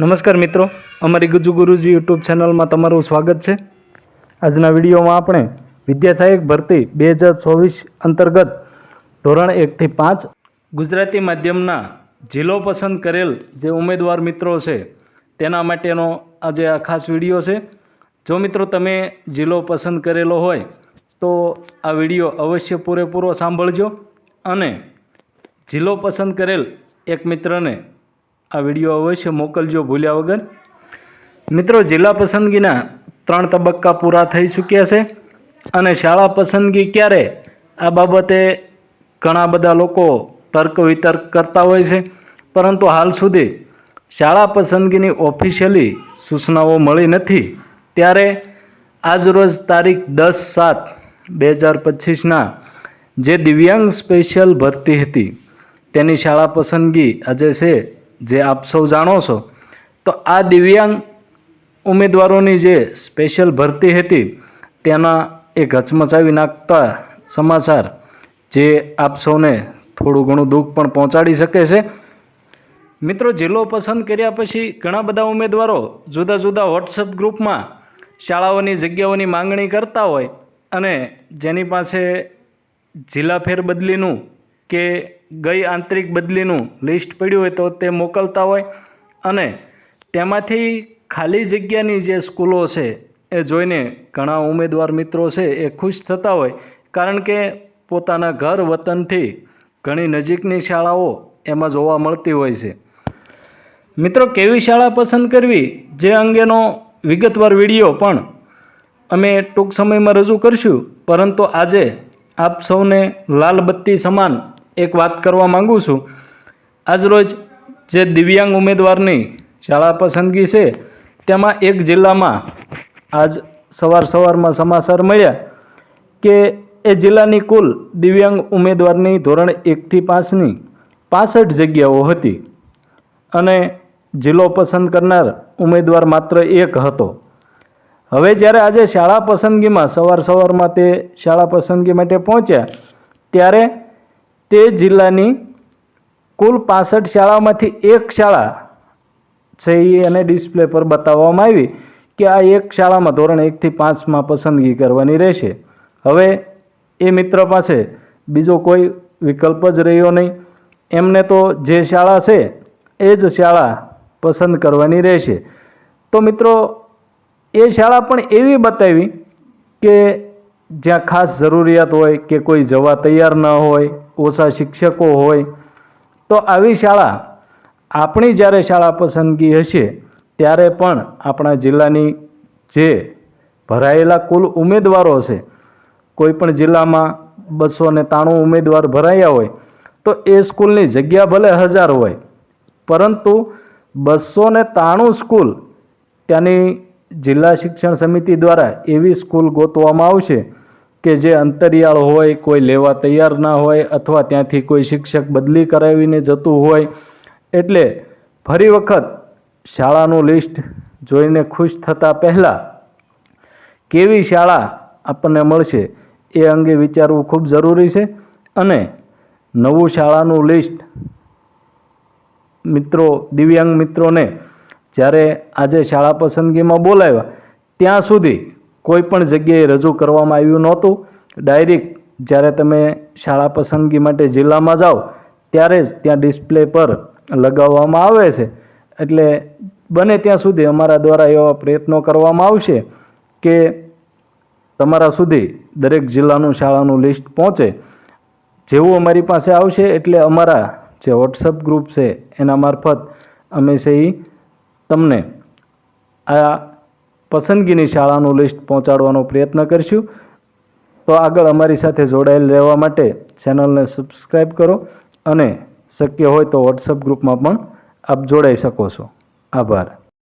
નમસ્કાર મિત્રો, અમારી ગુજુ ગુરુજી યુટ્યુબ ચેનલમાં તમારું સ્વાગત છે. આજના વિડીયોમાં આપણે વિદ્યાસહાયક ભરતી બે હજાર ચોવીસ અંતર્ગત ધોરણ એકથી પાંચ ગુજરાતી માધ્યમના જિલ્લો પસંદ કરેલ જે ઉમેદવાર મિત્રો છે, તેના માટેનો આજે આ ખાસ વીડિયો છે. જો મિત્રો તમે જિલ્લો પસંદ કરેલો હોય, તો આ વીડિયો અવશ્ય પૂરેપૂરો સાંભળજો અને જિલ્લો પસંદ કરેલ એક મિત્રને આ વીડિયો અવશ્ય મોકલજો ભૂલ્યા વગર. મિત્રો, જિલ્લા પસંદગીના ત્રણ તબક્કા પૂરા થઈ ચૂક્યા છે અને શાળા પસંદગી ક્યારે? આ બાબતે ઘણા બધા લોકો તર્ક વિતર્ક કરતા હોય છે. પરંતુ હાલ સુધી શાળા પસંદગીની ઓફિશિયલી સૂચનાઓ મળી નથી. ત્યારે આજરોજ તારીખ દસ સાત બે હજાર પચીસના જે દિવ્યાંગ સ્પેશિયલ ભરતી હતી, તેની શાળા પસંદગી આજે છે જે આપ સૌ જાણો છો, તો આ દિવ્યાંગ ઉમેદવારોની જે સ્પેશિયલ ભરતી હતી, તેના એ હચમચાવી નાખતા સમાચાર જે આપ સૌને થોડું ઘણું દુઃખ પણ પહોંચાડી શકે છે. મિત્રો, જિલ્લો પસંદ કર્યા પછી ઘણા બધા ઉમેદવારો જુદા જુદા વોટ્સઅપ ગ્રુપમાં શાળાઓની જગ્યાઓની માંગણી કરતા હોય અને જેની પાસે જિલ્લા ફેરબદલીનું કે ગઈ આંતરિક બદલીનું લિસ્ટ પડ્યું હોય તો તે મોકલતા હોય અને તેમાંથી ખાલી જગ્યાની જે સ્કૂલો છે એ જોઈને ઘણા ઉમેદવાર મિત્રો છે એ ખુશ થતા હોય કારણ કે પોતાના ઘર વતનથી ઘણી નજીકની શાળાઓ એમાં જોવા મળતી હોય છે. મિત્રો, કેવી શાળા પસંદ કરવી જે અંગેનો વિગતવાર વીડિયો પણ અમે ટૂંક સમયમાં રજૂ કરશું, પરંતુ આજે આપ સૌને લાલ બત્તી સમાન એક વાત કરવા માગું છું. આજરોજ જે દિવ્યાંગ ઉમેદવારની શાળા પસંદગી છે, તેમાં એક જિલ્લામાં આજ સવાર સવારમાં સમાચાર મળ્યા કે એ જિલ્લાની કુલ દિવ્યાંગ ઉમેદવારની ધોરણ એકથી પાંચની પાસઠ જગ્યાઓ હતી અને જિલ્લો પસંદ કરનાર ઉમેદવાર માત્ર એક હતો. હવે જ્યારે આજે શાળા પસંદગીમાં સવાર સવારમાં તે શાળા પસંદગી માટે પહોંચ્યા, ત્યારે તે જિલ્લાની કુલ પાસઠ શાળામાંથી એક શાળા છે એ એને ડિસ્પ્લે પર બતાવવામાં આવી કે આ એક શાળામાં ધોરણ એકથી પાંચમાં પસંદગી કરવાની રહેશે. હવે એ મિત્ર પાસે બીજો કોઈ વિકલ્પ જ રહ્યો નહીં. એમને તો જે શાળા છે એ જ શાળા પસંદ કરવાની રહેશે. તો મિત્રો, એ શાળા પણ એવી બતાવી કે જ્યાં ખાસ જરૂરિયાત હોય કે કોઈ જવા તૈયાર ન હોય ઓછા શિક્ષકો હોય, તો આવી શાળા આપણી જ્યારે શાળા પસંદગી હશે, ત્યારે પણ આપણા જિલ્લાની જે ભરાયેલા કુલ ઉમેદવારો છે કોઈપણ જિલ્લામાં બસો ને ત્રાણું ઉમેદવાર ભરાયા હોય, તો એ સ્કૂલની જગ્યા ભલે હજાર હોય, પરંતુ બસો ને ત્રાણું સ્કૂલ ત્યાંની જિલ્લા શિક્ષણ સમિતિ દ્વારા એવી સ્કૂલ ગોતવામાં આવશે કે જે અંતરિયાળ હોય, કોઈ લેવા તૈયાર ના હોય અથવા ત્યાંથી કોઈ શિક્ષક બદલી કરાવીને જતું હોય, એટલે ફરી વખત શાળાનું લિસ્ટ જોઈને ખુશ થતાં પહેલાં કેવી શાળા આપણને મળશે એ અંગે વિચારવું ખૂબ જરૂરી છે. અને નવું શાળાનું લિસ્ટ મિત્રો, દિવ્યાંગ મિત્રોને જ્યારે આજે શાળા પસંદગીમાં બોલાવ્યા, ત્યાં સુધી કોઈ પણ જગ્યાએ રજૂ કરવામાં આવ્યું નહોતું. ડાયરેક્ટ જ્યારે તમે શાળા પસંદગી માટે જિલ્લામાં જાઓ, ત્યારે જ ત્યાં ડિસ્પ્લે પર લગાવવામાં આવે છે. એટલે બને ત્યાં સુધી અમારા દ્વારા એવા પ્રયત્નો કરવામાં આવશે કે તમારા સુધી દરેક જિલ્લાનું શાળાનું લિસ્ટ પહોંચે. જેવું અમારી પાસે આવશે એટલે અમારા જે વોટ્સઅપ ગ્રુપ છે, એના મારફત અમે છે એ તમને આ પસંદગીની શાળાનું લિસ્ટ પહોંચાડવાનો પ્રયત્ન કરીશું. તો આગળ અમારી સાથે જોડાયેલ રહેવા માટે ચેનલને સબસ્ક્રાઈબ કરો અને શક્ય હોય તો વોટ્સઅપ ગ્રુપમાં પણ આપ જોડાઈ શકો છો. આભાર.